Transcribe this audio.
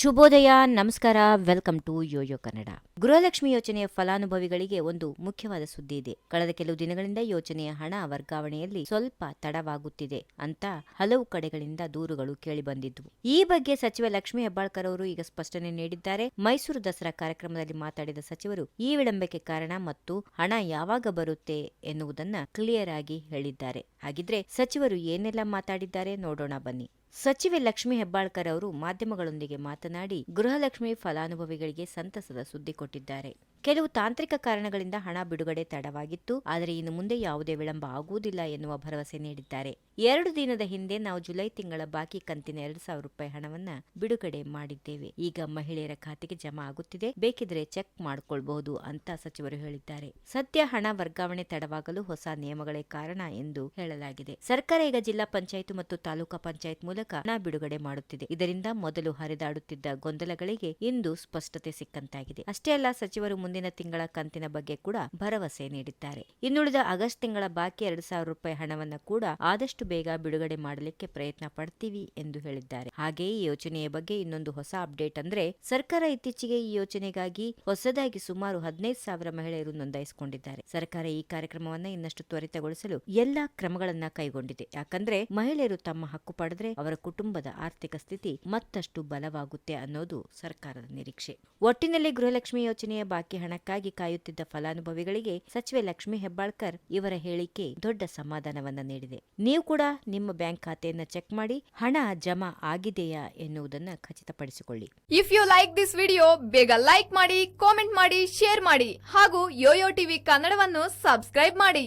ಶುಭೋದಯ, ನಮಸ್ಕಾರ, welcome to YoYo Kannada. Gruhalakshmi ಯೋಜನೆಯ ಫಲಾನುಭವಿಗಳಿಗೆ ಒಂದು ಮುಖ್ಯವಾದ ಸುದ್ದಿ ಇದೆ. ಕಳೆದ ಕೆಲವು ದಿನಗಳಿಂದ ಯೋಜನೆಯ ಹಣ ವರ್ಗಾವಣೆಯಲ್ಲಿ ಸ್ವಲ್ಪ ತಡವಾಗುತ್ತಿದೆ ಅಂತ ಹಲವು ಕಡೆಗಳಿಂದ ದೂರುಗಳು ಕೇಳಿಬಂದಿದ್ವು ಈ ಬಗ್ಗೆ ಸಚಿವ ಲಕ್ಷ್ಮಿ ಹೆಬ್ಬಾಳ್ಕರ್ ಅವರು ಈಗ ಸ್ಪಷ್ಟನೆ ನೀಡಿದ್ದಾರೆ. ಮೈಸೂರು ದಸರಾ ಕಾರ್ಯಕ್ರಮದಲ್ಲಿ ಮಾತಾಡಿದ ಸಚಿವರು, ಈ ವಿಳಂಬಕ್ಕೆ ಕಾರಣ ಮತ್ತು ಹಣ ಯಾವಾಗ ಬರುತ್ತೆ ಎನ್ನುವುದನ್ನ ಕ್ಲಿಯರ್ ಆಗಿ ಹೇಳಿದ್ದಾರೆ. ಹಾಗಿದ್ರೆ ಸಚಿವರು ಏನೆಲ್ಲ ಮಾತಾಡಿದ್ದಾರೆ ನೋಡೋಣ ಬನ್ನಿ. ಸಚಿವೆ ಲಕ್ಷ್ಮಿ ಹೆಬ್ಬಾಳ್ಕರ್ ಅವರು ಮಾಧ್ಯಮಗಳೊಂದಿಗೆ ಮಾತನಾಡಿ ಗೃಹಲಕ್ಷ್ಮಿ ಫಲಾನುಭವಿಗಳಿಗೆ ಸಂತಸದ ಸುದ್ದಿ ಕೊಟ್ಟಿದ್ದಾರೆ. ಕೆಲವು ತಾಂತ್ರಿಕ ಕಾರಣಗಳಿಂದ ಹಣ ಬಿಡುಗಡೆ ತಡವಾಗಿತ್ತು, ಆದರೆ ಇನ್ನು ಮುಂದೆ ಯಾವುದೇ ವಿಳಂಬ ಆಗುವುದಿಲ್ಲ ಎನ್ನುವ ಭರವಸೆ ನೀಡಿದ್ದಾರೆ. ಎರಡು ದಿನದ ಹಿಂದೆ ನಾವು ಜುಲೈ ತಿಂಗಳ ಬಾಕಿ ಕಂತಿನ ಎರಡು ಸಾವಿರ ರೂಪಾಯಿ ಹಣವನ್ನ ಬಿಡುಗಡೆ ಮಾಡಿದ್ದೇವೆ. ಈಗ ಮಹಿಳೆಯರ ಖಾತೆಗೆ ಜಮಾ ಆಗುತ್ತಿದೆ, ಬೇಕಿದ್ರೆ ಚೆಕ್ ಮಾಡಿಕೊಳ್ಬಹುದು ಅಂತ ಸಚಿವರು ಹೇಳಿದ್ದಾರೆ. ಸದ್ಯ ಹಣ ವರ್ಗಾವಣೆ ತಡವಾಗಲು ಹೊಸ ನಿಯಮಗಳೇ ಕಾರಣ ಎಂದು ಹೇಳಲಾಗಿದೆ. ಸರ್ಕಾರ ಈಗ ಜಿಲ್ಲಾ ಪಂಚಾಯತ್ ಮತ್ತು ತಾಲೂಕಾ ಪಂಚಾಯತ್ ಮೂಲಕ ಹಣ ಬಿಡುಗಡೆ ಮಾಡುತ್ತಿದೆ. ಇದರಿಂದ ಮೊದಲು ಹರಿದಾಡುತ್ತಿದ್ದ ಗೊಂದಲಗಳಿಗೆ ಇಂದು ಸ್ಪಷ್ಟತೆ ಸಿಕ್ಕಂತಾಗಿದೆ. ಅಷ್ಟೇ ಅಲ್ಲ, ಸಚಿವರು ಮುಂದಿನ ತಿಂಗಳ ಕಂತಿನ ಬಗ್ಗೆ ಕೂಡ ಭರವಸೆ ನೀಡಿದ್ದಾರೆ. ಇನ್ನುಳಿದ ಆಗಸ್ಟ್ ತಿಂಗಳ ಬಾಕಿ ಎರಡು ಸಾವಿರ ರೂಪಾಯಿ ಹಣವನ್ನ ಕೂಡ ಆದಷ್ಟು ಬೇಗ ಬಿಡುಗಡೆ ಮಾಡಲಿಕ್ಕೆ ಪ್ರಯತ್ನ ಪಡ್ತೀವಿ ಎಂದು ಹೇಳಿದ್ದಾರೆ. ಹಾಗೆಯೇ ಈ ಯೋಜನೆಯ ಬಗ್ಗೆ ಇನ್ನೊಂದು ಹೊಸ ಅಪ್ಡೇಟ್ ಅಂದ್ರೆ ಸರ್ಕಾರ ಇತ್ತೀಚೆಗೆ ಈ ಯೋಜನೆಗಾಗಿ ಹೊಸದಾಗಿ ಸುಮಾರು ಹದಿನೈದು ಸಾವಿರ ಮಹಿಳೆಯರು ನೋಂದಾಯಿಸಿಕೊಂಡಿದ್ದಾರೆ. ಸರ್ಕಾರ ಈ ಕಾರ್ಯಕ್ರಮವನ್ನ ಇನ್ನಷ್ಟು ತ್ವರಿತಗೊಳಿಸಲು ಎಲ್ಲಾ ಕ್ರಮಗಳನ್ನ ಕೈಗೊಂಡಿದೆ. ಯಾಕಂದ್ರೆ ಮಹಿಳೆಯರು ತಮ್ಮ ಹಕ್ಕು ಪಡೆದ್ರೆ ಅವರ ಕುಟುಂಬದ ಆರ್ಥಿಕ ಸ್ಥಿತಿ ಮತ್ತಷ್ಟು ಬಲವಾಗುತ್ತೆ ಅನ್ನೋದು ಸರ್ಕಾರದ ನಿರೀಕ್ಷೆ. ಒಟ್ಟಿನಲ್ಲಿ ಗೃಹಲಕ್ಷ್ಮಿ ಯೋಜನೆಯ ಬಾಕಿ ಹಣಕ್ಕಾಗಿ ಕಾಯುತ್ತಿದ್ದ ಫಲಾನುಭವಿಗಳಿಗೆ ಸಚಿವೆ ಲಕ್ಷ್ಮಿ ಹೆಬ್ಬಾಳ್ಕರ್ ಇವರ ಹೇಳಿಕೆ ದೊಡ್ಡ ಸಮಾಧಾನವನ್ನ ನೀಡಿದೆ. ನೀವು ಕೂಡ ನಿಮ್ಮ ಬ್ಯಾಂಕ್ ಖಾತೆಯನ್ನ ಚೆಕ್ ಮಾಡಿ ಹಣ ಜಮಾ ಆಗಿದೆಯಾ ಎನ್ನುವುದನ್ನು ಖಚಿತಪಡಿಸಿಕೊಳ್ಳಿ. If you like this video ಬೇಗ ಲೈಕ್ ಮಾಡಿ ಕಾಮೆಂಟ್ ಮಾಡಿ ಶೇರ್ ಮಾಡಿ ಹಾಗೂ ಯೋಯೋ ಟಿವಿ ಕನ್ನಡವನ್ನು ಸಬ್ಸ್ಕ್ರೈಬ್ ಮಾಡಿ.